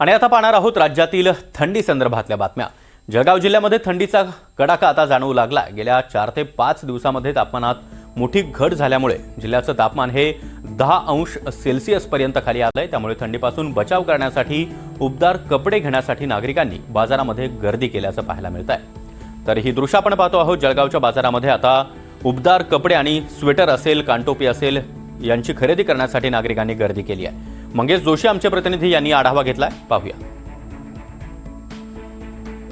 आणि आता पाहणार आहोत राज्यातील थंडी संदर्भातल्या बातम्या. जळगाव जिल्ह्यामध्ये थंडीचा कडाका आता जाणवू लागला गेल्या चार ते पाच दिवसामध्ये तापमानात मोठी घट झाल्यामुळे जिल्ह्याचं तापमान हे दहा अंश सेल्सिअसपर्यंत खाली आलंय. त्यामुळे थंडीपासून बचाव करण्यासाठी उबदार कपडे घेण्यासाठी नागरिकांनी बाजारामध्ये गर्दी केल्याचं पाहायला मिळत आहे तर ही दृश्य आपण पाहतो आहोत जळगावच्या बाजारामध्ये. आता उबदार कपडे आणि स्वेटर असेल कानटोपी असेल यांची खरेदी करण्यासाठी नागरिकांनी गर्दी केली आहे. मंगेश जोशी आमचे प्रतिनिधी यांनी आढावा घेतलाय. पाहूया.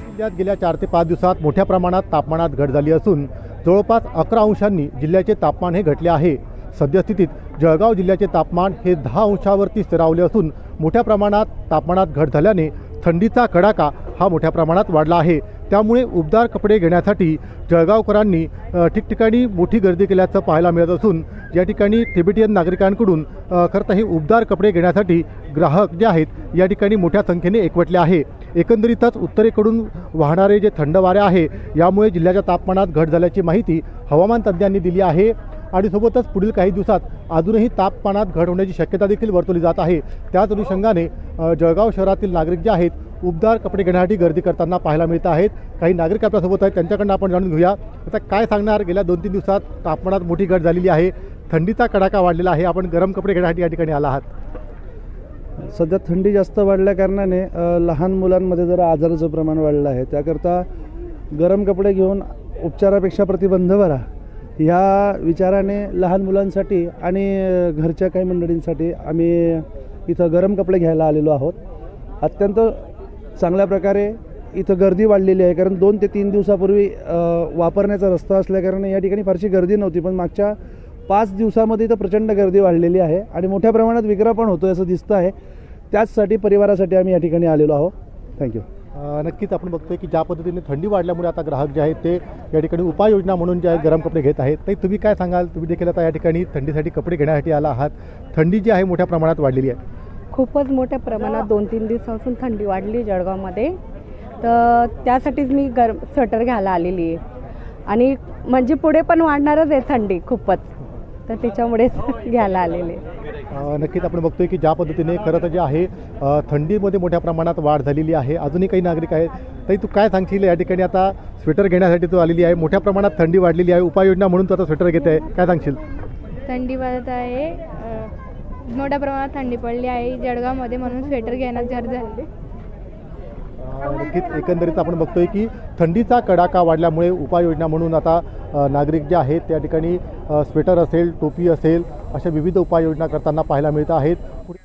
जिल्ह्यात गेल्या चार ते पाच दिवसात मोठ्या प्रमाणात तापमानात घट झाली असून जवळपास अकरा अंशांनी जिल्ह्याचे तापमान हे घटले आहे. सद्यस्थितीत जळगाव जिल्ह्याचे तापमान हे दहा अंशावरती स्थिरावले असून मोठ्या प्रमाणात तापमानात घट झाल्याने थंडीचा कडाका हा मोठ्या प्रमाणात वाढला आहे. त्यामुळे उबदार कपडे घेण्यासाठी जळगावकरांनी ठिकठिकाणी मोठी गर्दी केल्याचं पाहायला मिळत असून या ठिकाणी तिबेटियन नागरिकांकडून अ, खरं तर हे उबदार कपडे घेण्यासाठी ग्राहक जे आहेत या ठिकाणी मोठ्या संख्येने एकवटले आहे. एकंदरीतच उत्तरेकडून वाहणारे जे थंड वारे आहे यामुळे जिल्ह्याच्या तापमानात घट झाल्याची माहिती हवामान तज्ज्ञांनी दिली आहे. आणि सोबतच पुढील काही दिवसात अजूनही तापमानात घट होण्याची शक्यता देखील वर्तवली जात आहे. त्याच अनुषंगाने जळगाव शहरातील नागरिक जे आहेत उबदार कपडे घेण्यासाठी गर्दी करताना पाहायला मिळत आहेत. काही नागरिक आपल्यासोबत आहेत. त्यांच्याकडनं आपण जाणून घेऊया. आता काय सांगणार? गेल्या दोन तीन दिवसात तापमानात मोठी घट झालेली आहे. थंडीचा कडाका वाढलेला आहे. आपण गरम कपडे घेण्यासाठी या ठिकाणी आला आहात. सध्या थंडी जास्त वाढल्या कारणाने लहान मुलांमध्ये जरा आजाराचं प्रमाण वाढलं आहे. त्याकरता गरम कपडे घेऊन उपचारापेक्षा प्रतिबंध भरा. ह्या विचाराने लहान मुलांसाठी आणि घरच्या काही मंडळींसाठी आम्ही इथं गरम कपडे घ्यायला आलेलो आहोत. अत्यंत चांगल्या प्रकारे इथं गर्दी वाढलेली आहे. कारण दोन ते तीन दिवसापूर्वी वापरण्याचा रस्ता असल्याकारणाने या ठिकाणी फारशी गर्दी नव्हती. पण मागच्या पाच दिवसामध्ये इथं प्रचंड गर्दी वाढलेली आहे आणि मोठ्या प्रमाणात विक्रा पण होतो असं दिसतं आहे. त्याचसाठी परिवारासाठी आम्ही या ठिकाणी आलेलो आहोत. थँक्यू नक्कीच आपण बघतोय की ज्या पद्धतीने थंडी वाढल्यामुळे आता ग्राहक जे आहेत ते या ठिकाणी उपाययोजना म्हणून जे आहेत गरम कपडे घेत आहेत. ते तुम्ही काय सांगाल? तुम्ही देखील आता या ठिकाणी थंडीसाठी कपडे घेण्यासाठी आला आहात. थंडी जी आहे मोठ्या प्रमाणात वाढलेली आहे. खूपच मोठ्या प्रमाणात दोन तीन दिवसापासून थंडी वाढली जळगावमध्ये. तर त्यासाठीच मी गरम स्वेटर घ्यायला आलेली आहे. आणि म्हणजे पुढे पण वाढणारच आहे थंडी खूपच. तर त्याच्यामुळेच घ्यायला आलेले नक्कीच आपण बघतोय की ज्या पद्धतीने खरं तर जे आहे थंडीमध्ये मोठ्या प्रमाणात वाढ झालेली आहे. अजूनही काही नागरिक आहेत. तरी तू काय सांगशील? या ठिकाणी आता स्वेटर घेण्यासाठी तू आलेली आहे. मोठ्या प्रमाणात थंडी वाढलेली आहे. उपाययोजना म्हणून तू आता स्वेटर घेत. आहे काय सांगशील? थंडी वाजत आहे. मोठ्या प्रमाणात थंडी पडली आहे. जळगावमध्ये म्हणून स्वेटर घेण्यात घर झाले. नक्कीच एकंदरीत आपण बघतोय की थंडीचा कडाका वाढल्यामुळे उपाययोजना म्हणून आता नागरिक जे आहेत त्या ठिकाणी स्वेटर असेल टोपी असेल अशा विविध उपाययोजना करताना पाहायला मिळत आहेत.